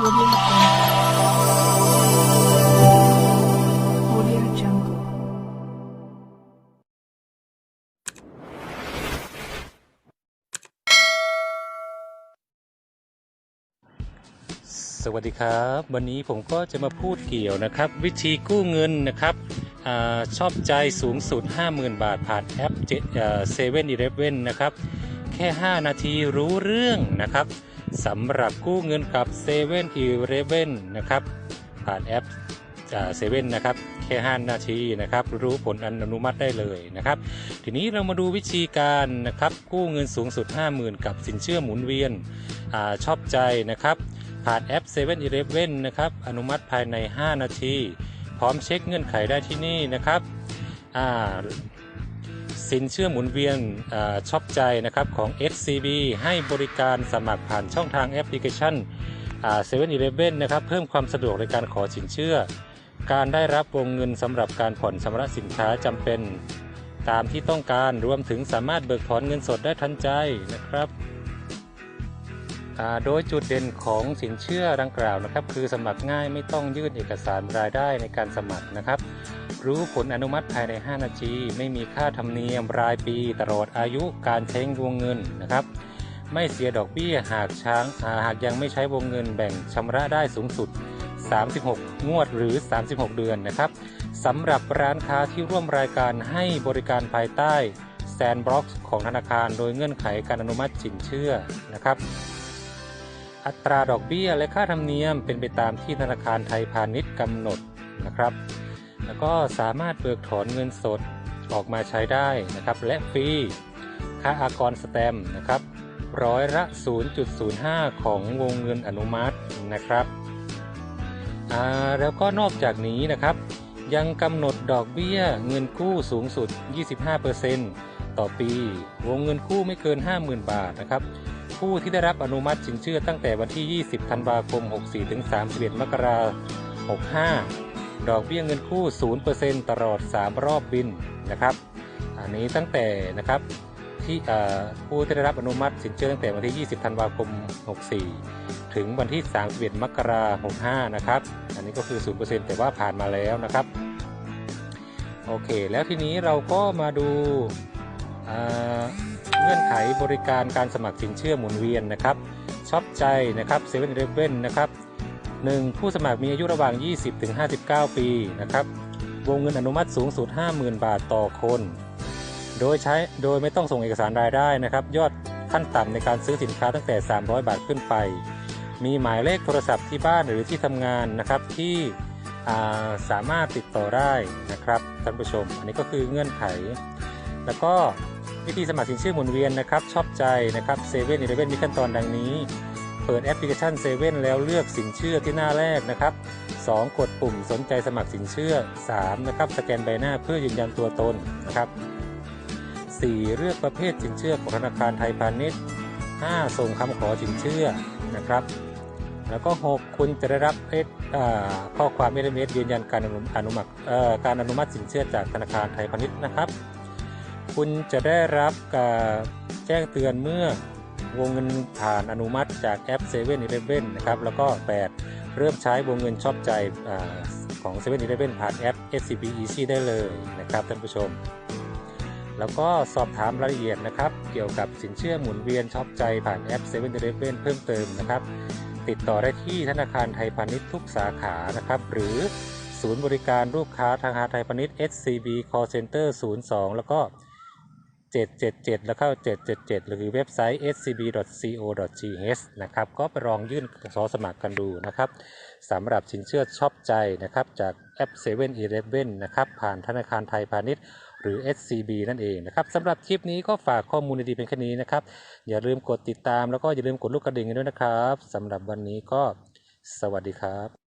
Audio Jungle. Jungle. สวัสดีครับ วันนี้ผมก็จะมาพูดเกี่ยวนะครับ วิธีกู้เงินนะครับอชอบใจสูงสุด 50,000 บาทผ่านแอปเซเว่นอีเลฟเว่นนะครับ แค่ 5 นาทีรู้เรื่องนะครับ สำหรับกู้เงินกับ7 e เ e ่ e อนะครับผ่านแอปเซเว่นนะครับแค่5นาทีนะครับ รู้ผลอนุมัติได้เลยนะครับ ทีนี้เรามาดูวิธีการนะครับกู้เงินสูงสุด 50,000 กับสินเชื่อหมุนเวียนอชอบใจนะครับ ผ่านแอป7 e เ e ่ e อนะครับอนุมัติภายใน 5 นาที พร้อมเช็คเงื่อนไขได้ที่นี่นะครับ สินเชื่อหมุนเวียนอชอบใจนะครับของ SCB ให้บริการสมัครผ่านช่องทางแอปพลิเคชันเซเว่นอีเลฟเว่นนะครับเพิ่มความสะดวกในการขอสินเชื่อ การได้รับวงเงินสำหรับการผ่อนชำระสินค้าจำเป็น ตามที่ต้องการรวมถึงสามารถเบิกถอนเงินสดได้ทันใจนะครับโดยจุดเด่นของสินเชื่อดังกล่าวนะครับ คือสมัครง่ายไม่ต้องยื่นเอกสารรายได้ในการสมัครนะครับ รู้ผลอนุมัติภายใน 5 นาที ไม่มีค่าธรรมเนียมรายปีตลอดอายุการใช้วงเงินนะครับ ไม่เสียดอกเบี้ยหากช้างหากยังไม่ใช้วงเงินแบ่งชำระได้สูงสุด 36 งวดหรือ 36 เดือนนะครับสำหรับร้านค้าที่ร่วมรายการให้บริการภายใต้ Sandbox ของธนาคาร โดยเงื่อนไขการอนุมัติสินเชื่อนะครับอัตราดอกเบี้ยและค่าธรรมเนียมเป็นไปตามที่ธนาคารไทยพาณิชย์กำหนดนะครับ ก็สามารถเบิกถอนเงินสดออกมาใช้ได้นะครับ และฟรีค่าอากรสแตมนะครับ ร้อยละ 0.05 ของวงเงินอนุมัตินะครับแล้วก็นอกจากนี้นะครับ ยังกำหนดดอกเบี้ยเงินกู้สูงสุด 25%ต่อปี วงเงินกู้ไม่เกิน 50,000 บาทนะครับผู้ที่ได้รับอนุมัติสินเชื่อตั้งแต่วันที่ 20 ธันวาคม 64 ถึง 31 มกราคม 65 ดอกเบี้ยเงินกู้ 0%ตลอด 3 รอบบินนะครับ อันนี้ตั้งแต่นะครับที่ผู้ที่ได้รับอนุมัติสินเชื่อตั้งแต่วันที่ 20 ธันวาคม 64 ถึงวันที่ 31 มกราคม 65 นะครับ อันนี้ก็คือ 0%แต่ว่าผ่านมาแล้วนะครับ โอเค แล้วทีนี้เราก็มาดูเงื่อนไขบริการการสมัครสินเชื่อหมุนเวียนนะครับชอบใจนะครับเซเว่นเรเว่นนะครับ หนึ่งผู้สมัครมีอายุระหว่าง 20ถึง59 ปีนะครับ วงเงินอนุมัติสูงสุด 50,000 บาทต่อคน โดยใช้โดยไม่ต้องส่งเอกสารรายได้นะครับ ยอดขั้นต่ำในการซื้อสินค้าตั้งแต่ 300 บาทขึ้นไป มีหมายเลขโทรศัพท์ที่บ้านหรือที่ทำงานนะครับที่สามารถติดต่อได้นะครับท่านผู้ชม อันนี้ก็คือเงื่อนไข แล้วก็วิธีสมัครสินเชื่อหมุนเวียนนะครับชอบใจนะครับเซเว่นอีเลฟเว่นมีขั้นตอนดังนี้ เปิดแอปพลิเคชันเซเว่นแล้วเลือกสินเชื่อที่หน้าแรกนะครับ 2 กดปุ่มสนใจสมัครสินเชื่อ 3 นะครับ สแกนใบหน้าเพื่อยืนยันตัวตนนะครับ 4 เลือกประเภทสินเชื่อของธนาคารไทยพาณิชย์ 5 ส่งคำขอสินเชื่อนะครับ แล้วก็ 6 คุณจะได้รับเอสข้อความ SMS ยืนยันการอนุมัติการอนุมัติสินเชื่อจากธนาคารไทยพาณิชย์นะครับ คุณจะได้รับการแจ้งเตือนเมื่อ วงเงินผ่านอนุมัติจากแอป7 e เ e ่ e อนะครับ แล้วก็ 8 เริ่มใช้วงเงินชอบใจอของ7 e เ e ่ e ผ่านแอป SCB Easy ได้เลยนะครับท่านผู้ชม แล้วก็สอบถามรายละเอียดนะครับ เกี่ยวกับสินเชื่อหมุนเวียนชอบใจผ่านแอป7 e เ e ่ e เพิ่มเติมนะครับ ติดต่อได้ที่ธนาคารไทยพาณิชย์ทุกสาขานะครับ หรือศูนย์บริการลูกค้าทางหาไทยพาณิชย์ SCB Call Center 02 แล้วก็ 777 แล้วเข้า 777 หรือเว็บไซต์ scb.co.th นะครับ ก็ไปลองยื่นขอสมัครกันดูนะครับสำหรับสินเชื่อชอบใจนะครับ จากแอป7 e เ e ่ e นะครับ ผ่านธนาคารไทยพาณิชย์ หรือ SCB นั่นเองนะครับสำหรับคลิปนี้ก็ฝากข้อมูลดีๆเป็นแค่นี้นะครับ อย่าลืมกดติดตามแล้วก็อย่าลืมกดลูกกระดิ่งกันด้วยนะครับสำหรับวันนี้ก็สวัสดีครับ